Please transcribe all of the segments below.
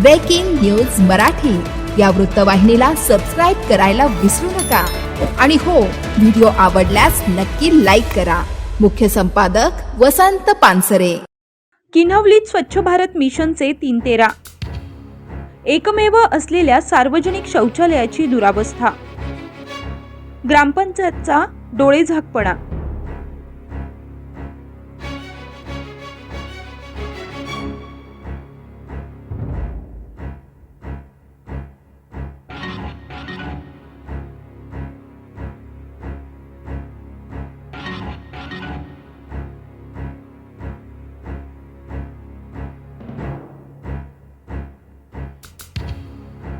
Breaking news Marathi या वृत्तवाहिनीला subscribe करायला विसरू नका. आणि हो व्हिडिओ आवडल्यास नक्की लाईक करा. मुख्य संपादक वसंत पानसरे. किनवलीत स्वच्छ भारत मिशनचे तीन तेरा. एकमेव असलेल्या सार्वजनिक शौचालयाची दुरावस्था. ग्रामपंचायतचा डोळेझाकपणा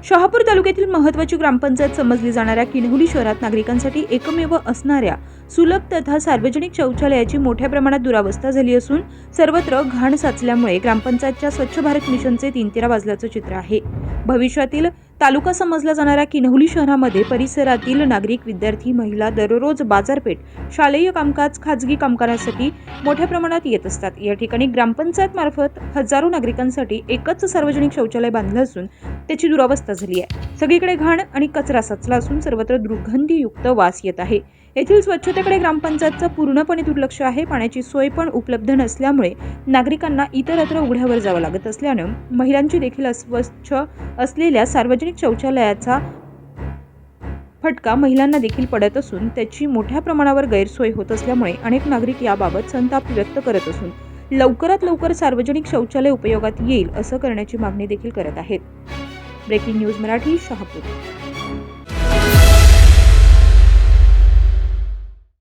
शहापूर तालुक्यातील महत्वाची ग्रामपंचायत समजली जाणाऱ्या किनहुली शहरात नागरिकांसाठी एकमेव असणाऱ्या सुलभ तथा सार्वजनिक शौचालयाची मोठ्या प्रमाणात दुरावस्था झाली असून सर्वत्र घाण साचल्यामुळे ग्रामपंचायतच्या स्वच्छ भारत मिशनचे तीन तेरा वाजल्याचं चित्र आहे. भविष्यातील तालुका समजला जाणाऱ्या किनहुली शहरामध्ये परिसरातील नागरिक विद्यार्थी महिला दररोज बाजारपेठ शालेय कामकाज खाजगी कामकाजासाठी मोठ्या प्रमाणात येत असतात. या ठिकाणी ग्रामपंचायत मार्फत हजारो नागरिकांसाठी एकच सार्वजनिक शौचालय बांधलं असून त्याची दुरावस्था झाली आहे. सगळीकडे घाण आणि कचरा साचला असून सर्वत्र दुर्गंधीयुक्त वास येत आहे. येथील स्वच्छतेकडे ग्रामपंचायतचं पूर्णपणे दुर्लक्ष आहे. पाण्याची सोय पण उपलब्ध नसल्यामुळे नागरिकांना इतरत्र उघड्यावर जावं लागत असल्यानं महिलांची देखील अस्वच्छ असलेल्या सार्वजनिक शौचालयाचा फटका महिलांना देखील पडत असून त्याची मोठ्या प्रमाणावर गैरसोय होत असल्यामुळे अनेक नागरिक याबाबत संताप व्यक्त करत असून लवकरात लवकर सार्वजनिक शौचालय उपयोगात येईल असं करण्याची मागणी देखील करत आहेत. Breaking news Marathi Shahapur.